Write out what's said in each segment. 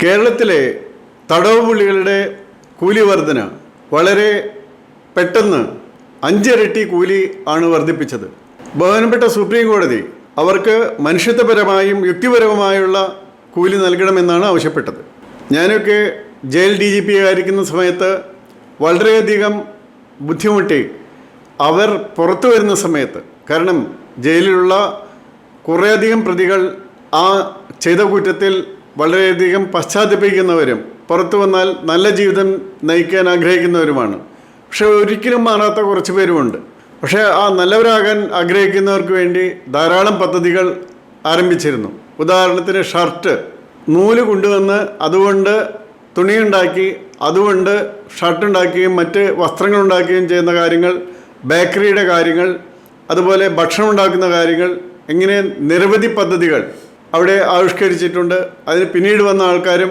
കേരളത്തിലെ തടവ് പുള്ളികളുടെ കൂലി വർധന വളരെ പെട്ടെന്ന് അഞ്ചിരട്ടി കൂലി ആണ് വർദ്ധിപ്പിച്ചത് ബഹുമാനപ്പെട്ട സുപ്രീം കോടതി അവർക്ക് മനുഷ്യത്വപരമായും യുക്തിപരവുമായുള്ള കൂലി നൽകണമെന്നാണ് ആവശ്യപ്പെട്ടത്. ഞാനൊക്കെ ജയിൽ ഡി ജി പി ആയിരിക്കുന്ന സമയത്ത് വളരെയധികം ബുദ്ധിമുട്ടി അവർ പുറത്തു വരുന്ന സമയത്ത് കാരണം ജയിലിലുള്ള കുറേയധികം പ്രതികൾ ആ ചെയ്ത കുറ്റത്തിൽ വളരെയധികം പശ്ചാത്തപിക്കുന്നവരും പുറത്തു വന്നാൽ നല്ല ജീവിതം നയിക്കാൻ ആഗ്രഹിക്കുന്നവരുമാണ്. പക്ഷെ ഒരിക്കലും മാറാത്ത കുറച്ച് പേരുമുണ്ട്. പക്ഷേ ആ നല്ലവരാകാൻ ആഗ്രഹിക്കുന്നവർക്ക് വേണ്ടി ധാരാളം പദ്ധതികൾ ആരംഭിച്ചിരുന്നു. ഉദാഹരണത്തിന് ഷർട്ട് നൂൽ കൊണ്ടുവന്ന് അതുകൊണ്ട് തുണിയുണ്ടാക്കി അതുകൊണ്ട് ഷർട്ട് ഉണ്ടാക്കുകയും മറ്റ് വസ്ത്രങ്ങൾ ഉണ്ടാക്കുകയും ചെയ്യുന്ന കാര്യങ്ങൾ ബേക്കറിയുടെ കാര്യങ്ങൾ അതുപോലെ ഭക്ഷണം ഉണ്ടാക്കുന്ന കാര്യങ്ങൾ എങ്ങനെ നിരവധി പദ്ധതികൾ അവിടെ ആവിഷ്കരിച്ചിട്ടുണ്ട്. അതിന് പിന്നീട് വന്ന ആൾക്കാരും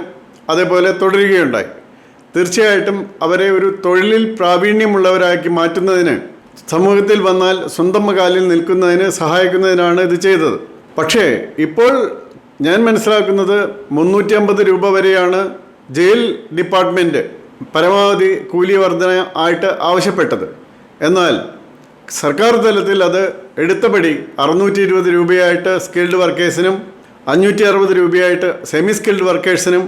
അതേപോലെ തുടരുകയുണ്ടായി. തീർച്ചയായിട്ടും അവരെ ഒരു തൊഴിലിൽ പ്രാവീണ്യമുള്ളവരാക്കി മാറ്റുന്നതിന് സമൂഹത്തിൽ വന്നാൽ സ്വന്തം കാലിൽ നിൽക്കുന്നതിന് സഹായിക്കുന്നതിനാണ് ഇത് ചെയ്തത്. പക്ഷേ ഇപ്പോൾ ഞാൻ മനസ്സിലാക്കുന്നത് മുന്നൂറ്റി അമ്പത് രൂപ വരെയാണ് ജയിൽ ഡിപ്പാർട്ട്മെന്റ് പരമാവധി കൂലി വർധന ആയിട്ട് ആവശ്യപ്പെട്ടത്. എന്നാൽ സർക്കാർ തലത്തിൽ അത് എടുത്തപടി അറുന്നൂറ്റി ഇരുപത് രൂപയായിട്ട് സ്കിൽഡ് വർക്കേഴ്സിനും അഞ്ഞൂറ്റി അറുപത് രൂപയായിട്ട് സെമി സ്കിൽഡ് വർക്കേഴ്സിനും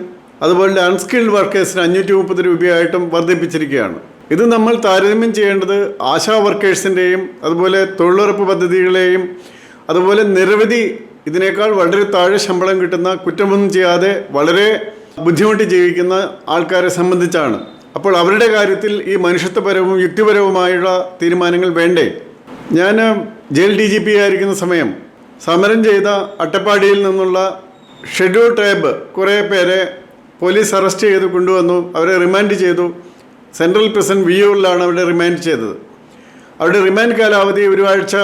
അതുപോലെ അൺസ്കിൽഡ് വർക്കേഴ്സിന് അഞ്ഞൂറ്റി മുപ്പത് രൂപയായിട്ടും വർദ്ധിപ്പിച്ചിരിക്കുകയാണ്. ഇത് നമ്മൾ താരതമ്യം ചെയ്യേണ്ടത് ആശാ വർക്കേഴ്സിന്റെയും അതുപോലെ തൊഴിലുറപ്പ് പദ്ധതികളെയും അതുപോലെ നിരവധി ഇതിനേക്കാൾ വളരെ താഴെ ശമ്പളം കിട്ടുന്ന കുറ്റമൊന്നും ചെയ്യാതെ വളരെ ബുദ്ധിമുട്ടി ജീവിക്കുന്ന ആൾക്കാരെ സംബന്ധിച്ചാണ്. അപ്പോൾ അവരുടെ കാര്യത്തിൽ ഈ മനുഷ്യത്വപരവും യുക്തിപരവുമായുള്ള തീരുമാനങ്ങൾ വേണ്ടേ? ഞാൻ ജയിൽ ഡി ജി പി ആയിരിക്കുന്ന സമയം സമരം ചെയ്ത അട്ടപ്പാടിയിൽ നിന്നുള്ള ഷെഡ്യൂൾ ട്രൈബ് കുറേ പേരെ പോലീസ് അറസ്റ്റ് ചെയ്ത് കൊണ്ടുവന്നു. അവരെ റിമാൻഡ് ചെയ്തു. സെൻട്രൽ പ്രിസൺ വിയൂറിലാണ് അവരെ റിമാൻഡ് ചെയ്തത്. അവരുടെ റിമാൻഡ് കാലാവധി ഒരാഴ്ച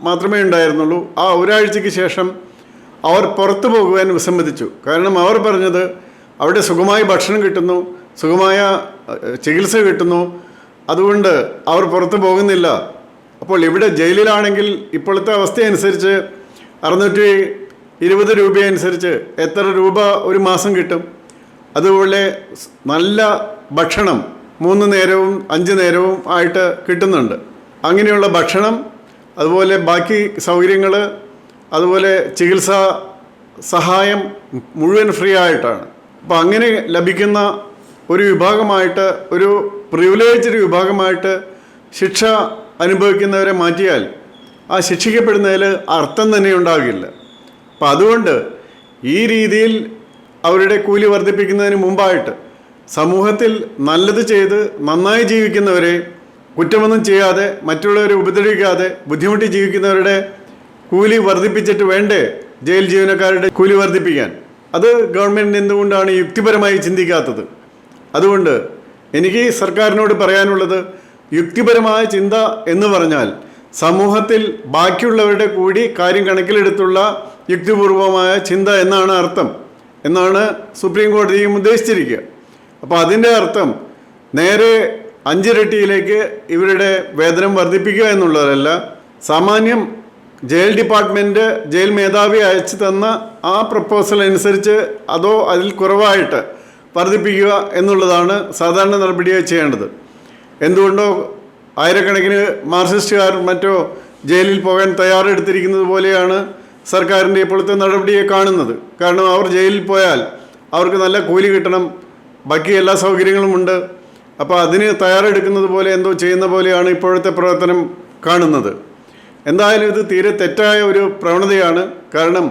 മാത്രമേ ഉണ്ടായിരുന്നുള്ളൂ. ആ ഒരാഴ്ചയ്ക്ക് ശേഷം അവർ പുറത്തു പോകുവാൻ വിസമ്മതിച്ചു. കാരണം അവർ പറഞ്ഞത് അവിടെ സുഖമായി ഭക്ഷണം കിട്ടുന്നു സുഖമായ ചികിത്സ കിട്ടുന്നു. അതുകൊണ്ട് അവർ പുറത്തു പോകുന്നില്ല. അപ്പോൾ ഇവിടെ ജയിലിലാണെങ്കിൽ ഇപ്പോഴത്തെ അവസ്ഥയനുസരിച്ച് അറുന്നൂറ്റി ഇരുപത് രൂപയനുസരിച്ച് എത്ര രൂപ ഒരു മാസം കിട്ടും? അതുപോലെ നല്ല ഭക്ഷണം മൂന്ന് നേരവും അഞ്ച് നേരവും ആയിട്ട് കിട്ടുന്നുണ്ട്. അങ്ങനെയുള്ള ഭക്ഷണം അതുപോലെ ബാക്കി സൗകര്യങ്ങൾ അതുപോലെ ചികിത്സാ സഹായം മുഴുവൻ ഫ്രീ ആയിട്ടാണ്. അപ്പോൾ അങ്ങനെ ലഭിക്കുന്ന ഒരു വിഭാഗമായിട്ട് ഒരു പ്രിവിലേജ്ഡ് വിഭാഗമായിട്ട് ശിക്ഷ അനുഭവിക്കുന്നവരെ മാറ്റിയാൽ ആ ശിക്ഷിക്കപ്പെടുന്നതിൽ അർത്ഥം തന്നെ ഉണ്ടാകില്ല. അപ്പം അതുകൊണ്ട് ഈ രീതിയിൽ അവരുടെ കൂലി വർദ്ധിപ്പിക്കുന്നതിന് മുമ്പായിട്ട് സമൂഹത്തിൽ നല്ലത് ചെയ്ത് നന്നായി ജീവിക്കുന്നവരെ കുറ്റമൊന്നും ചെയ്യാതെ മറ്റുള്ളവരെ ഉപദ്രവിക്കാതെ ബുദ്ധിമുട്ടി ജീവിക്കുന്നവരുടെ കൂലി വർദ്ധിപ്പിച്ചിട്ട് വേണ്ടേ ജയിൽ ജീവനക്കാരുടെ കൂലി വർദ്ധിപ്പിക്കാൻ? അത് ഗവൺമെന്റ് എന്തുകൊണ്ടാണ് യുക്തിപരമായി ചിന്തിക്കാത്തത്? അതുകൊണ്ട് എനിക്ക് സർക്കാരിനോട് പറയാനുള്ളത് യുക്തിപരമായ ചിന്ത എന്ന് പറഞ്ഞാൽ സമൂഹത്തിൽ ബാക്കിയുള്ളവരുടെ കൂടി കാര്യം കണക്കിലെടുത്തുള്ള യുക്തിപൂർവമായ ചിന്ത എന്നാണ് അർത്ഥം എന്നാണ് സുപ്രീം കോടതിയും ഉദ്ദേശിച്ചിരിക്കുക. അപ്പോൾ അതിന്റെ അർത്ഥം നേരെ അഞ്ചിരട്ടിയിലേക്ക് ഇവരുടെ വേതനം വർദ്ധിപ്പിക്കുക എന്നുള്ളതല്ല സാമാന്യം ജയിൽ ഡിപ്പാർട്ട്മെന്റ് ജയിൽ മേധാവി അയച്ചു തന്ന ആ പ്രപ്പോസൽ അനുസരിച്ച് അതോ അതിൽ കുറവായിട്ട് വർദ്ധിപ്പിക്കുക എന്നുള്ളതാണ് സാധാരണ നടപടിയായി ചെയ്യേണ്ടത്. എന്തുകൊണ്ടോ ആയിരക്കണക്കിന് മാർക്സിസ്റ്റുകാർ മറ്റോ ജയിലിൽ പോകാൻ തയ്യാറെടുത്തിരിക്കുന്നത് പോലെയാണ് സർക്കാരിന്റെ ഇപ്പോഴത്തെ നടപടിയെ കാണുന്നത്. കാരണം അവർ ജയിലിൽ പോയാൽ അവർക്ക് നല്ല കൂലി കിട്ടണം ബാക്കി എല്ലാ സൗകര്യങ്ങളുമുണ്ട് അപ്പോൾ അതിന് തയ്യാറെടുക്കുന്നത് പോലെ എന്തോ ചെയ്യുന്ന പോലെയാണ് ഇപ്പോഴത്തെ പ്രവർത്തനം കാണുന്നത്. എന്തായാലും ഇത് തീരെ തെറ്റായ ഒരു പ്രവണതയാണ്. കാരണം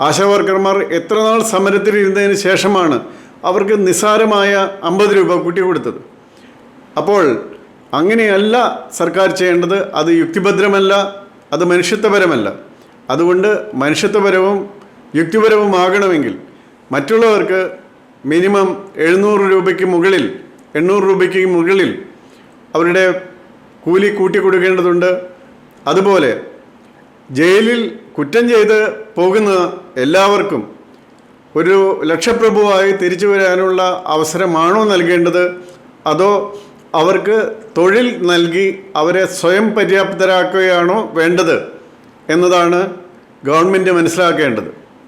ആശാവർക്കർമാർ എത്ര നാൾ സമരത്തിലിരുന്നതിന് ശേഷമാണ് അവർക്ക് നിസ്സാരമായ അമ്പത് രൂപ കൂട്ടി കൊടുത്തത്. അപ്പോൾ അങ്ങനെയല്ല സർക്കാർ ചെയ്യേണ്ടത് അത് യുക്തിഭദ്രമല്ല അത് മനുഷ്യത്വപരമല്ല. അതുകൊണ്ട് മനുഷ്യത്വപരവും യുക്തിപരവുമാകണമെങ്കിൽ മറ്റുള്ളവർക്ക് മിനിമം എഴുന്നൂറ് രൂപയ്ക്ക് മുകളിൽ എണ്ണൂറ് രൂപയ്ക്ക് മുകളിൽ അവരുടെ കൂലി കൂട്ടി കൊടുക്കേണ്ടതുണ്ട് അതുപോലെ ജയിലിൽ കുറ്റം ചെയ്ത് പോകുന്ന എല്ലാവർക്കും ഒരു ലക്ഷപ്രഭുവായി തിരിച്ചു വരാനുള്ള അവസരമാണോ നൽകേണ്ടത്? അതോ അവർക്ക് തൊഴിൽ നൽകി അവരെ സ്വയം പര്യാപ്തരാക്കുകയാണോ വേണ്ടത് എന്നതാണ് ഗവൺമെന്റ് മനസ്സിലാക്കേണ്ടത്.